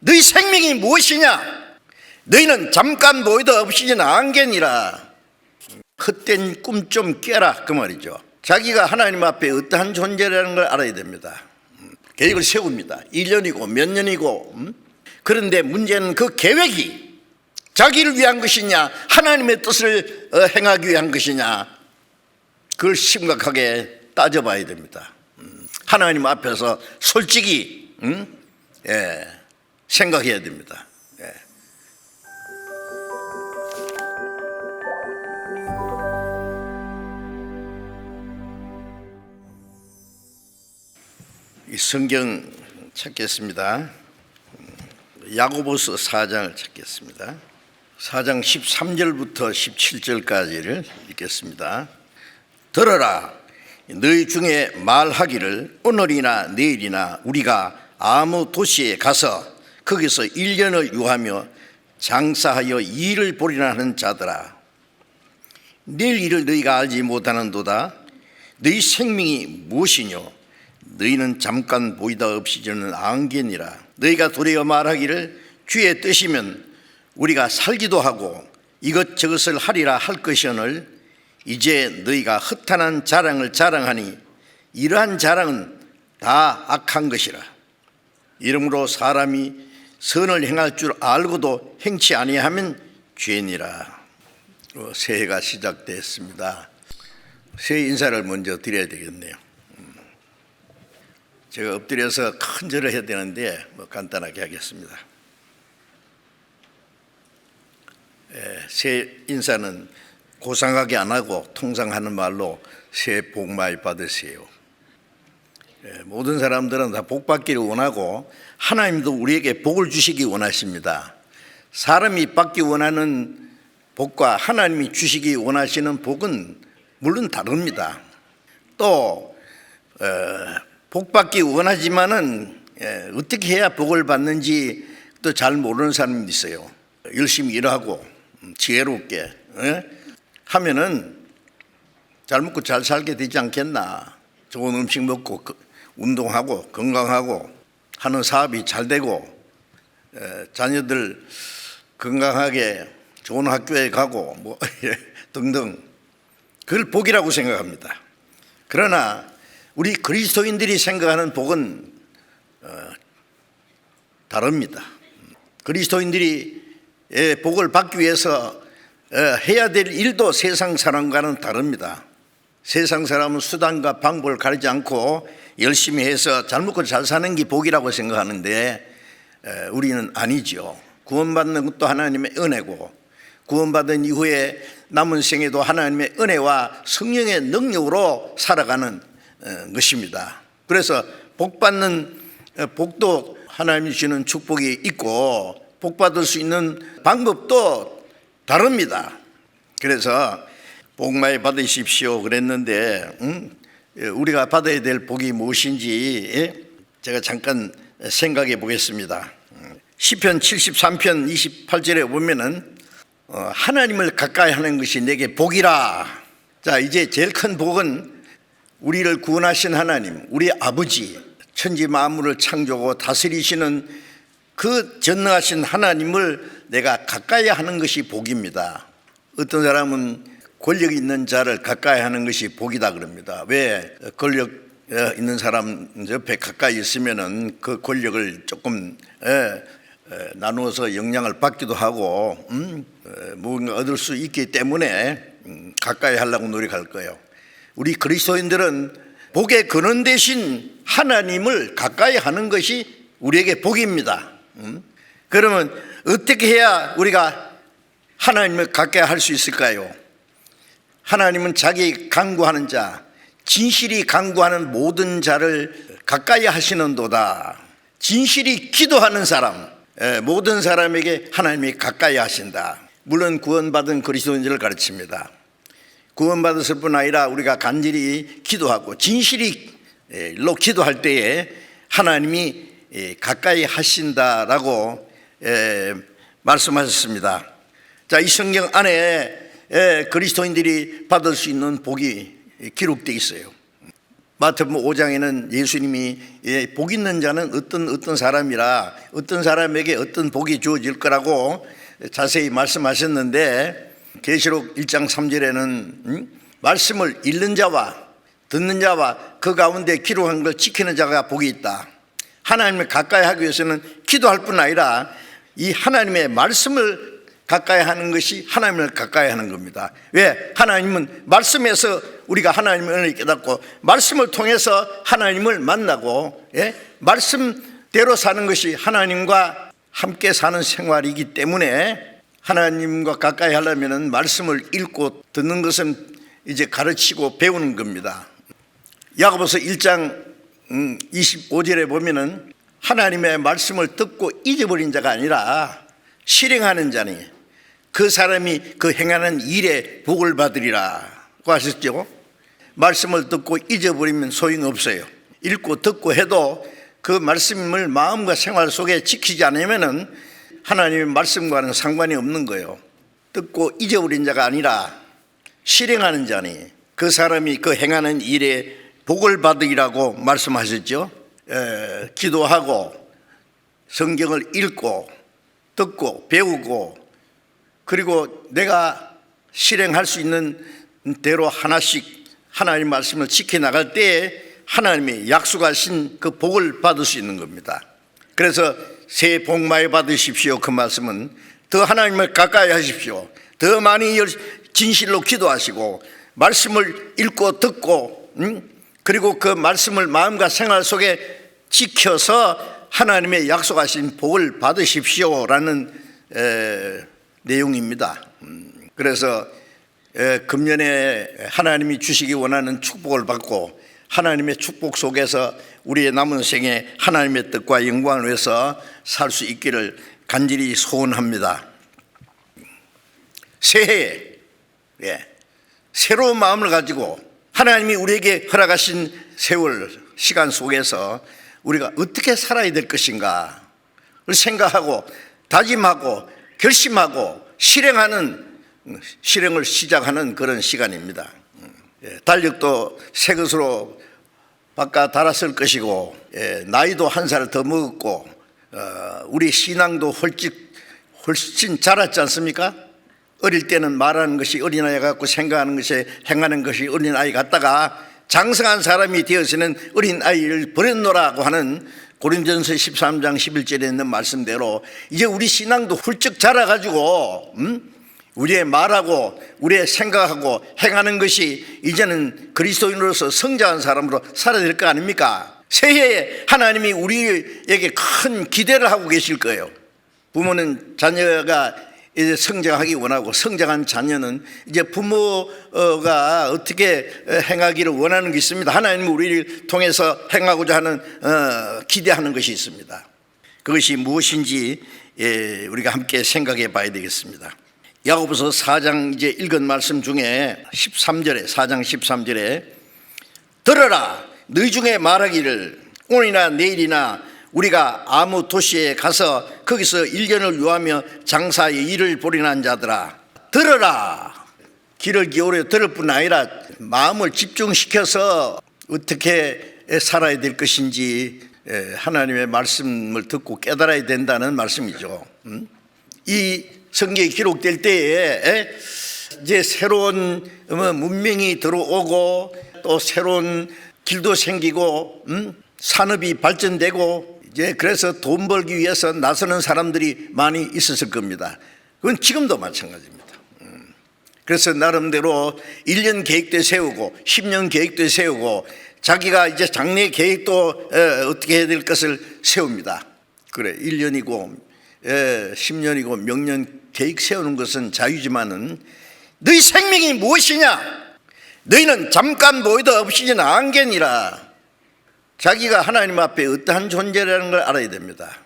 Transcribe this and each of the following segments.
너희 생명이 무엇이냐? 너희는 잠깐 보이다 없이는 안개니라. 헛된 꿈 좀 깨라 그 말이죠. 자기가 하나님 앞에 어떠한 존재라는 걸 알아야 됩니다. 음, 계획을 세웁니다. 1년이고 몇 년이고 음? 그런데 문제는 그 계획이 자기를 위한 것이냐 하나님의 뜻을 어, 행하기 위한 것이냐 그걸 심각하게 따져봐야 됩니다. 음, 하나님 앞에서 솔직히 음? 예, 생각해야 됩니다. 예. 이 성경 찾겠습니다. 야고보서 4장을 찾겠습니다. 4장 13절부터 17절까지를 읽겠습니다. 들어라 너희 중에 말하기를 오늘이나 내일이나 우리가 아무 도시에 가서 거기서 1년을 유하며 장사하여 일을 벌이라 하는 자들아 내일 일을 너희가 알지 못하는도다. 너희 생명이 무엇이뇨? 너희는 잠깐 보이다 없이 저는 안개니라. 너희가 도리어 말하기를 주의 뜻이면 우리가 살기도 하고 이것저것을 하리라 할 것이오늘 이제 너희가 허탄한 자랑을 자랑하니 이러한 자랑은 다 악한 것이라. 이러므로 사람이 선을 행할 줄 알고도 행치 아니하면 죄니라 어, 새해가 시작됐습니다 새해 인사를 먼저 드려야 되겠네요 제가 엎드려서 큰 절을 해야 되는데 뭐 간단하게 하겠습니다. 예, 새 인사는 고상하게 안 하고 통상 하는 말로 새해 복 많이 받으세요. 예, 모든 사람들은 다 복 받기를 원하고 하나님도 우리에게 복을 주시기 원하십니다. 사람이 받기 원하는 복과 하나님이 주시기 원하시는 복은 물론 다릅니다. 또 어, 복 받기 원하지만은 예, 어떻게 해야 복을 받는지 또 잘 모르는 사람이 있어요. 열심히 일하고 음, 지혜롭게 예? 하면은 잘 먹고 잘 살게 되지 않겠나. 좋은 음식 먹고 그- 운동하고 건강하고 하는 사업이 잘 되고 예, 자녀들 건강하게 좋은 학교에 가고 뭐 예, 등등 그걸 복이라고 생각합니다. 그러나 우리 그리스도인들이 생각하는 복은 어, 다릅니다. 그리스도인들이 예, 복을 받기 위해서 어, 해야 될 일도 세상 사람과는 다릅니다. 세상 사람은 수단과 방법을 가리지 않고 열심히 해서 잘 먹고 잘 사는 게 복이라고 생각하는데 에, 우리는 아니죠. 구원받는 것도 하나님의 은혜고 구원받은 이후에 남은 생에도 하나님의 은혜와 성령의 능력으로 살아가는 어, 것입니다. 그래서 복 받는 어, 복도 하나님이 주는 축복이 있고 복 받을 수 있는 방법도 다릅니다. 그래서 복 많이 받으십시오 그랬는데 음? 예, 우리가 받아야 될 복이 무엇인지 예? 제가 잠깐 생각해 보겠습니다. 음, 시편 73편 28절에 보면은 어, 하나님을 가까이 하는 것이 내게 복이라. 자, 이제 제일 큰 복은 우리를 구원하신 하나님, 우리 아버지, 천지 만물을 창조하고 다스리시는 그 전능하신 하나님을 내가 가까이 하는 것이 복입니다. 어떤 사람은 권력 있는 자를 가까이 하는 것이 복이다 그럽니다. 왜 권력 어, 있는 사람 옆에 가까이 있으면은 그 권력을 조금 에, 에, 나누어서 영향을 받기도 하고 음, 에, 뭔가 얻을 수 있기 때문에 음, 가까이 하려고 노력할 거예요. 우리 그리스도인들은 복의 근원 대신 하나님을 가까이 하는 것이 우리에게 복입니다. 음? 그러면 어떻게 해야 우리가 하나님을 가까이 할 수 있을까요? 하나님은 자기 강구하는 자, 진실이 강구하는 모든 자를 가까이 하시는도다. 진실이 기도하는 사람, 예, 모든 사람에게 하나님이 가까이 하신다. 물론 구원받은 그리스도인들을 가르칩니다. 구원받았을 뿐 아니라 우리가 간절히 기도하고 진실히 예, 로 기도할 때에 하나님이 예, 가까이 하신다라고 예, 말씀하셨습니다. 자, 이 성경 안에 예, 그리스도인들이 받을 수 있는 복이 기록되어 있어요. 마태복음 5장에는 예수님이 예, 복 있는 자는 어떤 어떤 사람이라 어떤 사람에게 어떤 복이 주어질 거라고 자세히 말씀하셨는데 계시록 1장 3절에는 음? 말씀을 읽는 자와 듣는 자와 그 가운데 기록한 걸 지키는 자가 복이 있다. 하나님을 가까이 하기 위해서는 기도할 뿐 아니라 이 하나님의 말씀을 가까이 하는 것이 하나님을 가까이 하는 겁니다. 왜? 하나님은 말씀에서 우리가 은혜를 깨닫고 말씀을 통해서 하나님을 만나고 예? 말씀대로 사는 것이 하나님과 함께 사는 생활이기 때문에 하나님과 가까이 하려면 말씀을 읽고 듣는 것은 이제 가르치고 배우는 겁니다. 야고보서 1장 25절에 보면은 하나님의 말씀을 듣고 잊어버린 자가 아니라 실행하는 자니 그 사람이 그 행하는 일에 복을 받으리라고 하셨죠. 말씀을 듣고 잊어버리면 소용없어요. 읽고 듣고 해도 그 말씀을 마음과 생활 속에 지키지 않으면은 하나님의 말씀과는 상관이 없는 거예요. 듣고 잊어버린 자가 아니라 실행하는 자니 그 사람이 그 행하는 일에 복을 받으리라고 말씀하셨죠. 에, 기도하고 성경을 읽고 듣고 배우고 그리고 내가 실행할 수 있는 대로 하나씩 하나님 말씀을 지켜 나갈 때에 하나님이 약속하신 그 복을 받을 수 있는 겁니다. 그래서 새해 복 많이 받으십시오. 그 말씀은 더 하나님을 가까이 하십시오. 더 많이 열- 진실로 기도하시고 말씀을 읽고 듣고 음? 그리고 그 말씀을 마음과 생활 속에 지켜서 하나님의 약속하신 복을 받으십시오라는 에, 내용입니다. 음, 그래서 에, 금년에 하나님이 주시기 원하는 축복을 받고 하나님의 축복 속에서 우리의 남은 생에 하나님의 뜻과 영광을 위해서 살 수 있기를 간절히 소원합니다. 새해에 예, 새로운 마음을 가지고 하나님이 우리에게 허락하신 세월 시간 속에서 우리가 어떻게 살아야 될 것인가를 생각하고 다짐하고 결심하고 실행하는 실행을 시작하는 그런 시간입니다. 예, 달력도 새 것으로 바꿔 달았을 것이고 예, 나이도 한 살 더 먹었고 어, 우리 신앙도 훨씬 훨씬 자랐지 않습니까? 어릴 때는 말하는 것이 어린아이 같고 생각하는 것이 행하는 것이 어린아이 같다가 장성한 사람이 되어서는 어린아이를 버렸노라고 하는 고린전서 13장 11절에 있는 말씀대로 이제 우리 신앙도 훌쩍 자라가지고 음? 우리의 말하고 우리의 생각하고 행하는 것이 이제는 그리스도인으로서 성장한 사람으로 살아야 될 거 아닙니까? 새해에 하나님이 우리에게 큰 기대를 하고 계실 거예요. 부모는 자녀가 이제 성장하기 원하고 성장한 자녀는 이제 부모가 어떻게 행하기를 원하는 게 있습니다. 하나님은 우리를 통해서 행하고자 하는 어, 기대하는 것이 있습니다. 그것이 무엇인지 예, 우리가 함께 생각해 봐야 되겠습니다. 야고보서 4장 이제 읽은 말씀 중에 13절에 4장 13절에 들어라 너희 중에 말하기를 오늘이나 내일이나 우리가 아무 도시에 가서 거기서 1년을 유하며 장사의 일을 벌이는 자들아 들어라 귀를 기울여 들을 뿐 아니라 마음을 집중시켜서 어떻게 살아야 될 것인지 에, 하나님의 말씀을 듣고 깨달아야 된다는 말씀이죠. 음? 이 성경이 기록될 때에 에, 이제 새로운 뭐 문명이 들어오고 또 새로운 길도 생기고 음? 산업이 발전되고 이제 그래서 돈 벌기 위해서 나서는 사람들이 많이 있었을 겁니다. 그건 지금도 마찬가지입니다. 음. 그래서 나름대로 1년 계획도 세우고 10년 계획도 세우고 자기가 이제 장래 계획도 에, 어떻게 해야 될 것을 세웁니다. 그래 1년이고 10년이고 명년 계획 세우는 것은 자유지만은 너희 생명이 무엇이냐? 너희는 잠깐 보이다 없이는 안개니라. 자기가 하나님 앞에 어떠한 존재라는 걸 알아야 됩니다.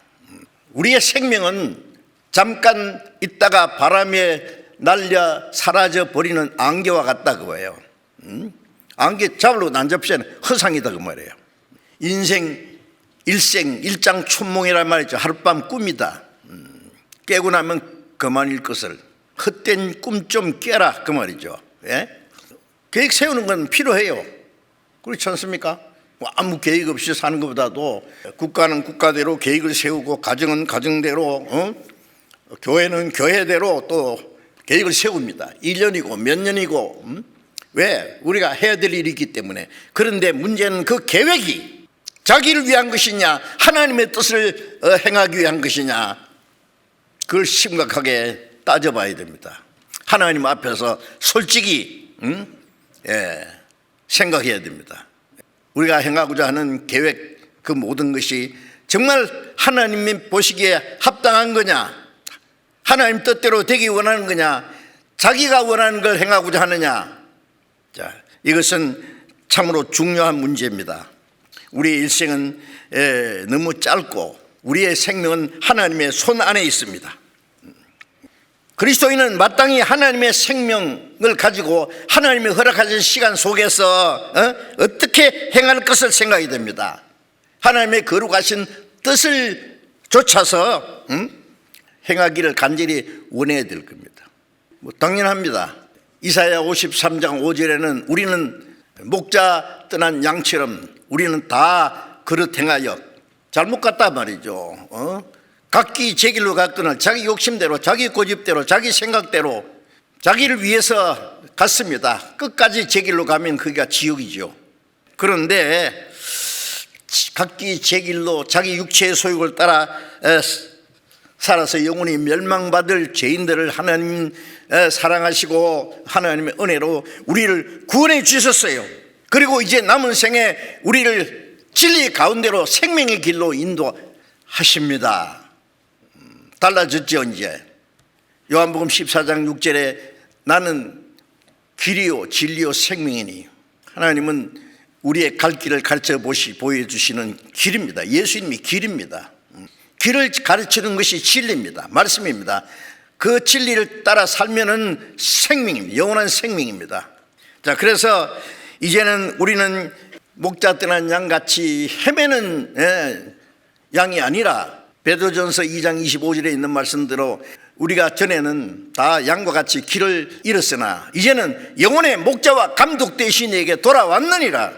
우리의 생명은 잠깐 있다가 바람에 날려 사라져 버리는 안개와 같다 그거예요. 음? 안개 잡으러 난잡시는 허상이다 그 말이에요. 인생 일생 일장 춘몽이란 말이죠. 하룻밤 꿈이다. 음, 깨고 나면 그만일 것을 헛된 꿈 좀 깨라 그 말이죠. 예? 계획 세우는 건 필요해요. 그렇지 않습니까? 뭐 아무 계획 없이 사는 것보다도 국가는 국가대로 계획을 세우고 가정은 가정대로 어? 교회는 교회대로 또 계획을 세웁니다. 1년이고 몇 년이고 음? 왜? 우리가 해야 될 일이 있기 때문에 그런데 문제는 그 계획이 자기를 위한 것이냐 하나님의 뜻을 어, 행하기 위한 것이냐 그걸 심각하게 따져봐야 됩니다. 하나님 앞에서 솔직히 음? 예, 생각해야 됩니다. 우리가 행하고자 하는 계획 그 모든 것이 정말 하나님이 보시기에 합당한 거냐? 하나님 뜻대로 되기 원하는 거냐? 자기가 원하는 걸 행하고자 하느냐? 자, 이것은 참으로 중요한 문제입니다. 우리의 일생은 에, 너무 짧고 우리의 생명은 하나님의 손 안에 있습니다. 그리스도인은 마땅히 하나님의 생명을 가지고 하나님이 허락하신 시간 속에서 어? 떻게 행할 것을 생각이 됩니다. 하나님의 거룩하신 뜻을 쫓아서 음? 행하기를 간절히 원해야 될 겁니다. 뭐 당연합니다. 이사야 53장 5절에는 우리는 목자 떠난 양처럼 우리는 다 그릇 행하여 잘못 갔다 말이죠. 어? 각기 제 길로 갔거늘 자기 욕심대로 자기 고집대로 자기 생각대로 자기를 위해서 갔습니다. 끝까지 제 길로 가면 그게 지옥이죠. 그런데 각기 제 길로 자기 육체의 소욕을 따라 에, 살아서 영원히 멸망받을 죄인들을 하나님 에, 사랑하시고 하나님의 은혜로 우리를 구원해 주셨어요. 그리고 이제 남은 생에 우리를 진리 가운데로 생명의 길로 인도하십니다. 음, 달라졌죠 이제 요한복음 14장 6절에 나는 길이요 진리요 생명이니 하나님은 우리의 갈 길을 가르쳐 보시 보여주시는 길입니다. 예수님이 길입니다. 음, 길을 가르치는 것이 진리입니다. 말씀입니다. 그 진리를 따라 살면은 생명입니다. 영원한 생명입니다. 자, 그래서 이제는 우리는 목자 떠난 양 같이 헤매는 예, 양이 아니라 베드로전서 2장 25절에 있는 말씀대로 우리가 전에는 다 양과 같이 길을 잃었으나 이제는 영혼의 목자와 감독 대신에게 돌아왔느니라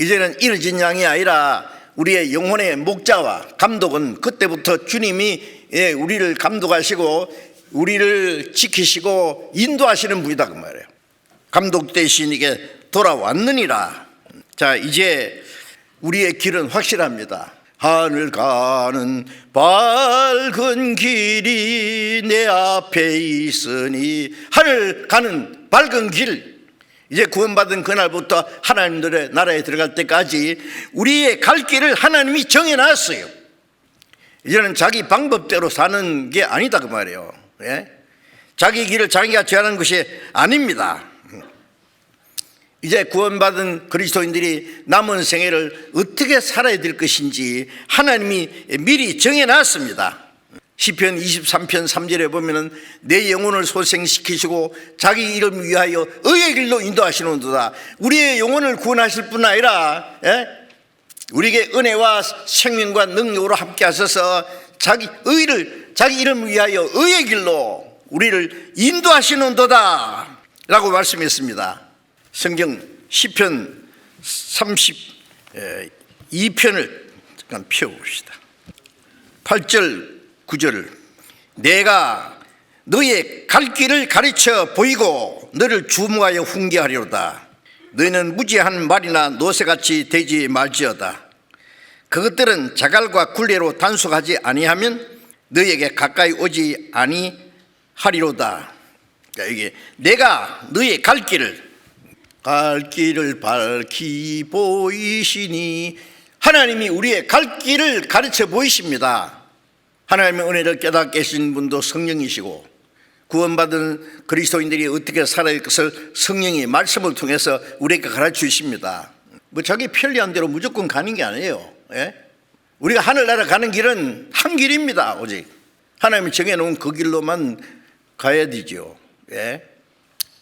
이제는 잃어진 양이 아니라 우리의 영혼의 목자와 감독은 그때부터 주님이 예, 우리를 감독하시고 우리를 지키시고 인도하시는 분이다 그 말이에요. 감독 대신에게 돌아왔느니라. 자, 이제 우리의 길은 확실합니다. 하늘 가는 밝은 길이 내 앞에 있으니 하늘 가는 밝은 길 이제 구원받은 그날부터 하나님들의 나라에 들어갈 때까지 우리의 갈 길을 하나님이 정해놨어요. 이제는 자기 방법대로 사는 게 아니다 그 말이에요. 예? 자기 길을 자기가 정하는 것이 아닙니다. 이제 구원받은 그리스도인들이 남은 생애를 어떻게 살아야 될 것인지 하나님이 미리 정해놨습니다. 시편 23편 3절에 보면은 내 영혼을 소생시키시고 자기 이름 위하여 의의 길로 인도하시는도다. 우리의 영혼을 구원하실 뿐 아니라 예? 우리에게 은혜와 생명과 능력으로 함께 하셔서 자기 의를 자기 이름 위하여 의의 길로 우리를 인도하시는도다. 라고 말씀했습니다. 성경 시편 32편을 잠깐 펴봅시다. 8절 9절을 내가 너의 갈 길을 가르쳐 보이고 너를 주무하여 훈계하리로다. 너희는 무지한 말이나 노새같이 되지 말지어다. 그것들은 자갈과 굴레로 단속하지 아니하면 너에게 가까이 오지 아니하리로다. 그러니까 이게 내가 너의 갈 길을 갈 길을 밝히 보이시니 하나님이 우리의 갈 길을 가르쳐 보이십니다. 하나님의 은혜를 깨닫게 하신 분도 성령이시고 구원받은 그리스도인들이 어떻게 살아야 할 것을 성령이 말씀을 통해서 우리에게 가르쳐 주십니다. 뭐 자기 편리한 대로 무조건 가는 게 아니에요. 예? 우리가 하늘나라 가는 길은 한 길입니다. 오직 하나님이 정해놓은 그 길로만 가야 되죠. 예?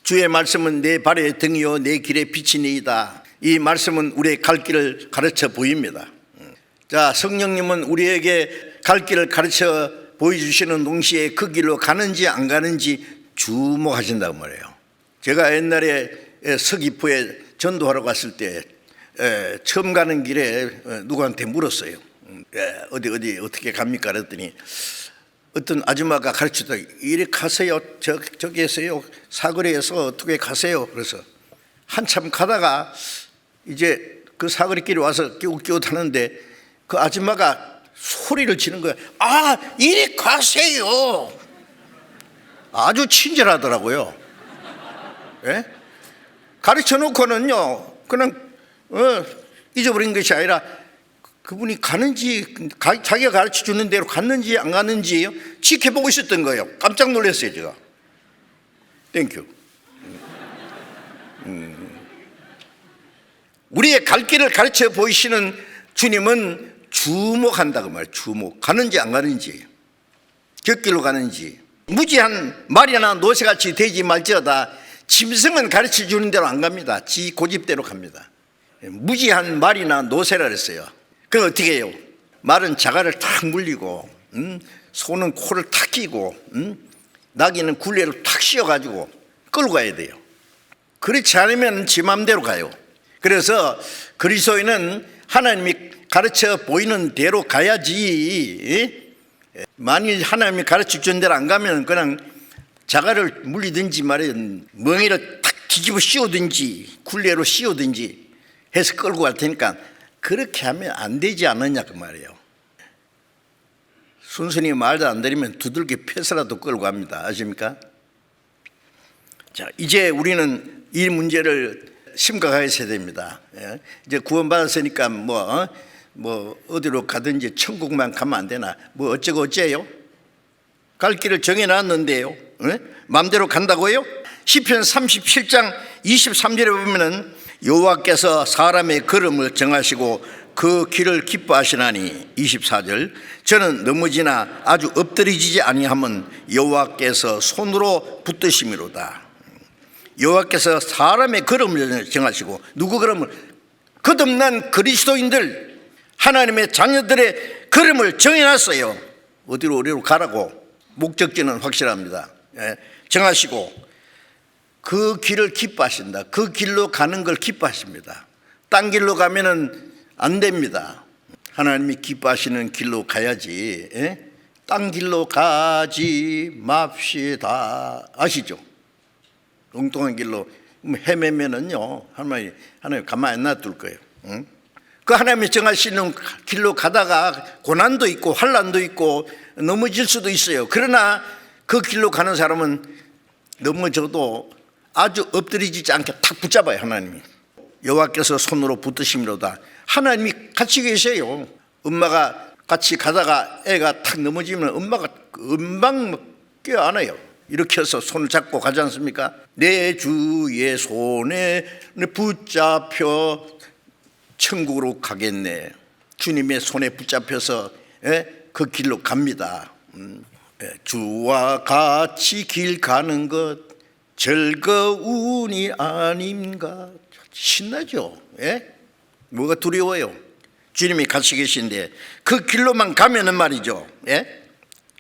주의 말씀은 내 발의 등이요 내 길의 빛이니이다. 이 말씀은 우리의 갈 길을 가르쳐 보입니다. 자, 성령님은 우리에게 갈 길을 가르쳐 보여주시는 동시에 그 길로 가는지 안 가는지 주목하신다고 말해요. 제가 옛날에 서귀포에 전도하러 갔을 때 에, 처음 가는 길에 어, 누구한테 물었어요. 음, 에, 어디 어디 어떻게 갑니까? 그랬더니 어떤 아줌마가 가르치다 이리 가세요. 저 저기 에서요. 사거리에서 어떻게 가세요. 그래서 한참 가다가 이제 그 사거리길에 와서 끼우끼우 타는데 그 아줌마가 소리를 치는 거예요. 아, 이리 가세요. 아주 친절하더라고요. 예? 가르쳐 놓고는요, 그냥, 어, 잊어버린 것이 아니라 그분이 가는지, 가- 자기가 가르쳐 주는 대로 갔는지 안 갔는지 지켜보고 있었던 거예요. 깜짝 놀랐어요, 제가. 땡큐. 음. 우리의 갈 길을 가르쳐 보이시는 주님은 주목한다고 말이에요. 주목. 가는지 안 가는지. 곁길로 가는지. 무지한 말이나 노새같이 되지 말지어다 짐승은 가르쳐 주는 대로 안 갑니다. 지 고집대로 갑니다. 무지한 말이나 노새라 그랬어요. 그럼 어떻게 해요? 말은 자갈을 탁 물리고, 음? 소는 코를 탁 끼고, 음? 나귀는 굴레를 탁 씌워가지고 끌고 가야 돼요. 그렇지 않으면 지 맘대로 가요. 그래서 그리스도인은 하나님이 가르쳐 보이는 대로 가야지. 만일 하나님이 가르쳐 준 대로 안 가면 그냥 자갈을 물리든지 말이든 멍에를 탁 뒤집어 씌우든지 굴레로 씌우든지 해서 끌고 갈 테니까 그렇게 하면 안 되지 않느냐 그 말이에요. 순순히 말도 안 들으면 두들겨 패서라도 끌고 갑니다. 아십니까? 자, 이제 우리는 이 문제를 심각하게 해야 됩니다. 예? 이제 구원받았으니까 뭐, 어? 뭐, 어디로 가든지 천국만 가면 안 되나? 뭐, 어쩌고 어째요? 갈 길을 정해놨는데요. 예? 마음대로 간다고요? 시편 37장 23절에 보면은 여호와께서 사람의 걸음을 정하시고 그 길을 기뻐하시나니 24절 저는 넘어지나 아주 엎드리지 아니하면 여호와께서 손으로 붙드심이로다. 여호와께서 사람의 걸음을 정하시고 누구 걸음을 거듭난 그리스도인들 하나님의 자녀들의 걸음을 정해놨어요. 어디로 어디로 가라고 목적지는 확실합니다. 예, 정하시고 그 길을 기뻐하신다. 그 길로 가는 걸 기뻐하십니다. 딴 길로 가면은 안 됩니다. 하나님이 기뻐하시는 길로 가야지. 예? 딴 길로 가지 맙시다. 아시죠? 엉뚱한 길로 헤매면은요 하나님 하나님 가만히 안 놔둘 거예요. 응? 그 하나님이 정하시는 길로 가다가 고난도 있고 환란도 있고 넘어질 수도 있어요. 그러나 그 길로 가는 사람은 넘어져도 아주 엎드리지 않게 탁 붙잡아요 하나님이. 여호와께서 손으로 붙드심이로다. 하나님이 같이 계세요. 엄마가 같이 가다가 애가 탁 넘어지면 엄마가 금방 껴안아요. 이렇게 해서 손을 잡고 가지 않습니까? 내 주의 손에 붙잡혀 천국으로 가겠네. 주님의 손에 붙잡혀서 예? 그 길로 갑니다. 음, 예, 주와 같이 길 가는 것 즐거운이 아닌가? 신나죠? 예? 뭐가 두려워요? 주님이 같이 계신데 그 길로만 가면은 말이죠. 예?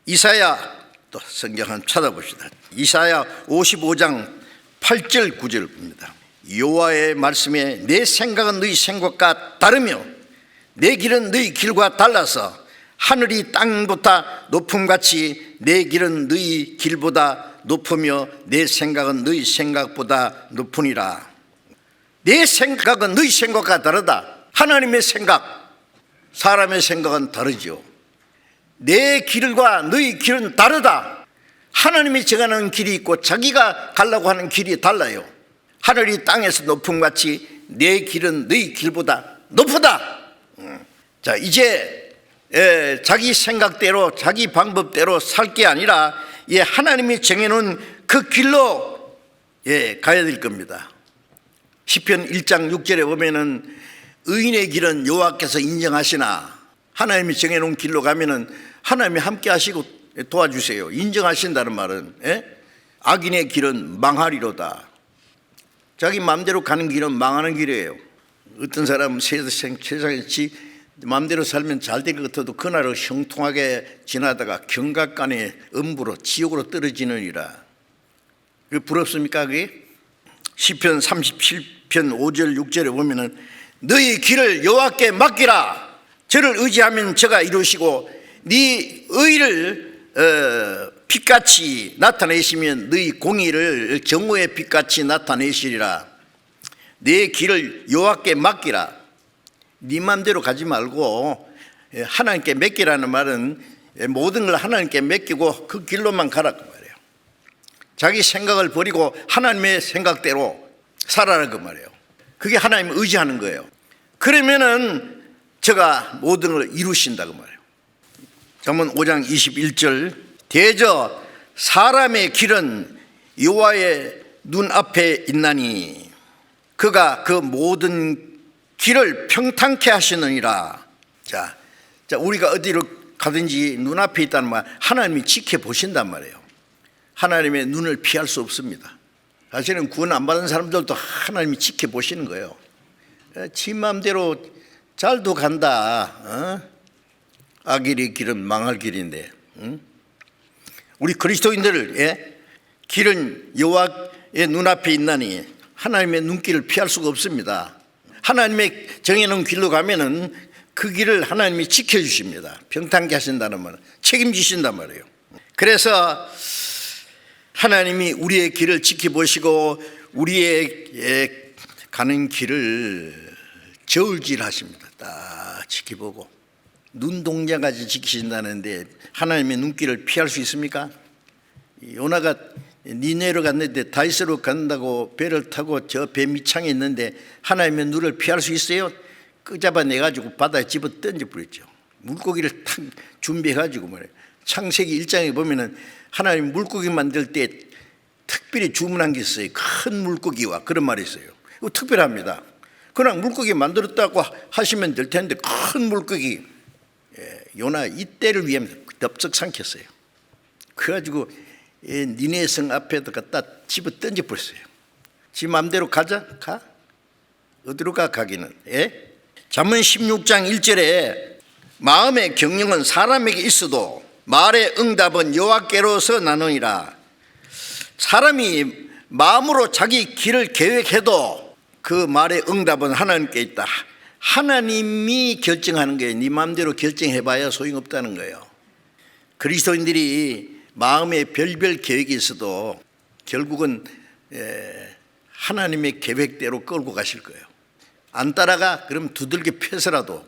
이사야 또 성경 한번 찾아봅시다. 이사야 55장 8절 9절 봅니다. 여호와의 말씀에 내 생각은 너희 생각과 다르며 내 길은 너희 길과 달라서 하늘이 땅보다 높음같이 내 길은 너희 길보다 높으며 내 생각은 너희 생각보다 높으니라. 내 생각은 너희 생각과 다르다. 하나님의 생각, 사람의 생각은 다르죠. 내 길과 너희 길은 다르다. 하나님이 정하는 길이 있고 자기가 가려고 하는 길이 달라요. 하늘이 땅에서 높음 같이 내 길은 너희 길보다 높다. 음. 자, 이제 에, 자기 생각대로 자기 방법대로 살 게 아니라 예, 하나님이 정해놓은 그 길로 예, 가야 될 겁니다. 시편 1장 6절에 보면은 의인의 길은 여호와께서 인정하시나 하나님이 정해놓은 길로 가면은 하나님이 함께 하시고 도와주세요. 인정하신다는 말은 예? 악인의 길은 망하리로다. 자기 마음대로 가는 길은 망하는 길이에요. 어떤 사람은 세상, 세상에 지 마음대로 살면 잘 될 것 같아도 그날을 형통하게 지나다가 경각간에 음부로 지옥으로 떨어지느니라. 그 부럽습니까 그게? 시편 37편 5절 6절에 보면은 너희 길을 여호와께 맡기라. 저를 의지하면 저가 이루시고 네 의를 어, 빛같이 나타내시면 너희 공의를 정오의 빛같이 나타내시리라. 내 길을 여호와께 맡기라. 네 맘대로 가지 말고 예, 하나님께 맡기라는 말은 예, 모든 걸 하나님께 맡기고 그 길로만 가라 그 말이에요. 자기 생각을 버리고 하나님의 생각대로 살아라 그 말이에요. 그게 하나님 의지하는 거예요. 그러면은 제가 모든 걸 이루신다 그 말이에요. 잠언 5장 21절 대저 사람의 길은 여호와의 눈 앞에 있나니 그가 그 모든 길을 평탄케 하시느니라. 자, 자 우리가 어디로 가든지 눈앞에 있다는 말 하나님이 지켜보신단 말이에요. 하나님의 눈을 피할 수 없습니다. 사실은 구원 안 받은 사람들도 하나님이 지켜보시는 거예요. 에, 지 마음대로 잘도 간다. 어? 악일의 길은 망할 길인데. 응? 우리 그리스도인들 예? 길은 여호와의 눈앞에 있나니 하나님의 눈길을 피할 수가 없습니다. 하나님의 정해놓은 길로 가면은 그 길을 하나님이 지켜주십니다. 평탄케 하신다는 말은 책임지신단 말이에요. 그래서 하나님이 우리의 길을 지켜보시고 우리의 예, 가는 길을 저울질 하십니다. 딱 지켜보고 눈동자까지 지키신다는데 하나님의 눈길을 피할 수 있습니까? 요나가 니네로 갔는데 다이스로 간다고 배를 타고 저 배 밑창에 있는데 하나님의 눈을 피할 수 있어요? 끄잡아 내 가지고 바다에 집어 던져 버렸죠. 물고기를 탁 준비해 가지고 말이에요. 창세기 1장에 보면은 하나님 물고기 만들 때 특별히 주문한 게 있어요. 큰 물고기와 그런 말이 있어요. 이거 특별합니다. 그냥 물고기 만들었다고 하시면 될 텐데 큰 물고기 예, 요나 이때를 위해 덥석 삼켰어요. 그래가지고 예, 니네 성 앞에다 갖다 집어 던져 버렸어요. 지 마음대로 가자 가 어디로 가 가기는 예? 잠언 16장 1절에 마음의 경영은 사람에게 있어도 말의 응답은 여호와께로서 나누니라. 사람이 마음으로 자기 길을 계획해도 그 말의 응답은 하나님께 있다. 하나님이 결정하는 거예요. 네 마음대로 결정해봐야 소용없다는 거예요. 그리스도인들이 마음에 별별 계획이 있어도 결국은 에, 하나님의 계획대로 끌고 가실 거예요. 안 따라가 그럼 두들겨 패서라도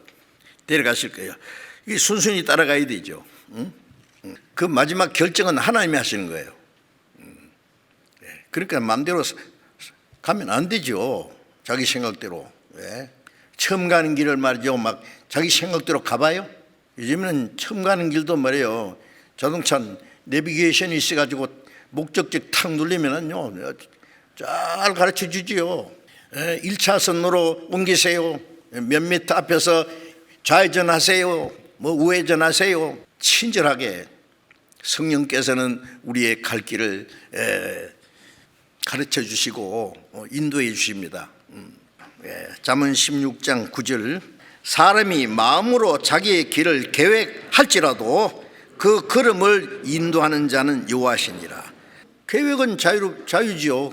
데려가실 거예요. 이 순순히 따라가야 되죠. 그 마지막 결정은 하나님이 하시는 거예요. 응. 예. 그러니까 마음대로 가면 안 되죠. 자기 생각대로. 왜? 처음 가는 길을 말이죠. 막 자기 생각대로 가봐요. 요즘에는 처음 가는 길도 말이에요. 자동차 내비게이션이 있어가지고 목적지 탁 누르면은요. 잘 가르쳐 주지요. 1차선으로 옮기세요. 몇 미터 앞에서 좌회전하세요. 뭐 우회전하세요. 친절하게 성령께서는 우리의 갈 길을 가르쳐 주시고 어, 인도해 주십니다. 음, 잠언 16장 9절 사람이 마음으로 자기의 길을 계획할지라도 그 걸음을 인도하는 자는 여호와시니라. 계획은 자유 자유지요.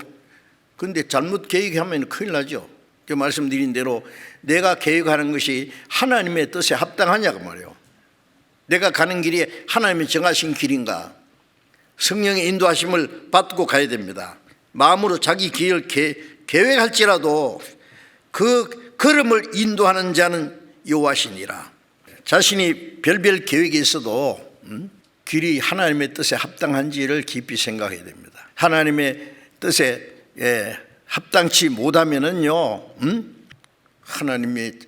근데 잘못 계획하면 큰일 나죠. 그 말씀드린 대로 내가 계획하는 것이 하나님의 뜻에 합당하냐고 말이에요. 내가 가는 길이 하나님이 정하신 길인가? 성령의 인도하심을 받고 가야 됩니다. 마음으로 자기 길을 계, 계획할지라도 그 걸음을 인도하는 자는 여호와시니라. 자신이 별별 계획이 있어도 음? 길이 하나님의 뜻에 합당한지를 깊이 생각해야 됩니다. 하나님의 뜻에 예, 합당치 못하면은요, 음? 하나님의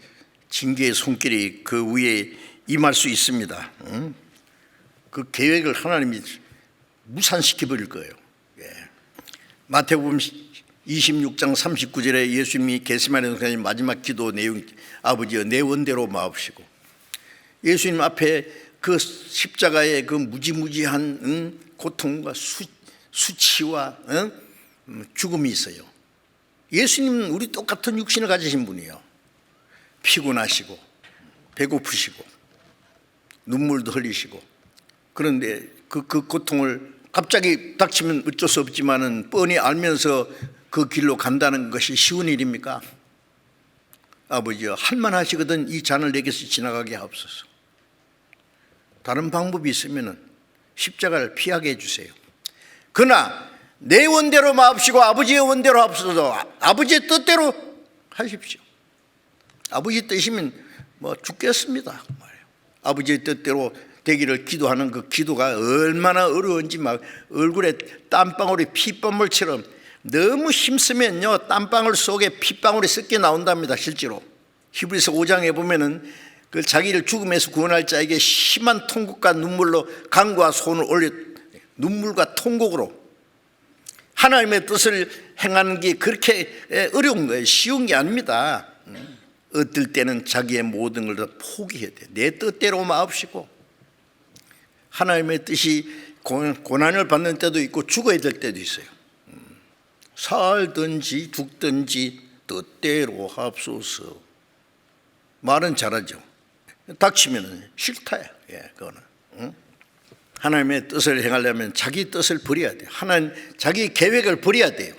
징계의 손길이 그 위에 임할 수 있습니다. 음? 그 계획을 하나님이 무산시켜 버릴 거예요. 예. 마태복음 26장 39절에 예수님이 게스마네 마지막 기도 내용 아버지여 내 원대로 마옵시고 예수님 앞에 그 십자가의 그 무지무지한 응? 고통과 수, 수치와 응? 죽음이 있어요. 예수님은 우리 똑같은 육신을 가지신 분이에요. 피곤하시고 배고프시고 눈물도 흘리시고 그런데 그, 그 고통을 갑자기 닥치면 어쩔 수 없지만은 뻔히 알면서 그 길로 간다는 것이 쉬운 일입니까? 아버지여 할만 하시거든 이 잔을 내게서 지나가게 하옵소서. 다른 방법이 있으면은 십자가를 피하게 해주세요. 그러나 내 원대로 마옵시고 아버지의 원대로 하옵소서. 아버지의 뜻대로 하십시오. 아버지 뜻이면 뭐 죽겠습니다. 아버지의 뜻대로 되기를 기도하는 그 기도가 얼마나 어려운지 막 얼굴에 땀방울이 핏방울처럼 너무 힘쓰면요 땀방울 속에 핏방울이 섞여 나온답니다 실제로 히브리서 5장에 보면은 그 자기를 죽음에서 구원할 자에게 심한 통곡과 눈물로 강과 손을 올려 눈물과 통곡으로 하나님의 뜻을 행하는 게 그렇게 어려운 거예요 쉬운 게 아닙니다 어떨 때는 자기의 모든 걸 다 포기해야 돼. 내 뜻대로 마옵시고 하나님의 뜻이 고- 고난을 받는 때도 있고 죽어야 될 때도 있어요. 음. 살든지 죽든지 뜻대로 하옵소서. 말은 잘하죠. 닥치면은 싫다야. 예, 그거는. 응? 하나님의 뜻을 행하려면 자기 뜻을 버려야 돼. 하나님 자기 계획을 버려야 돼요.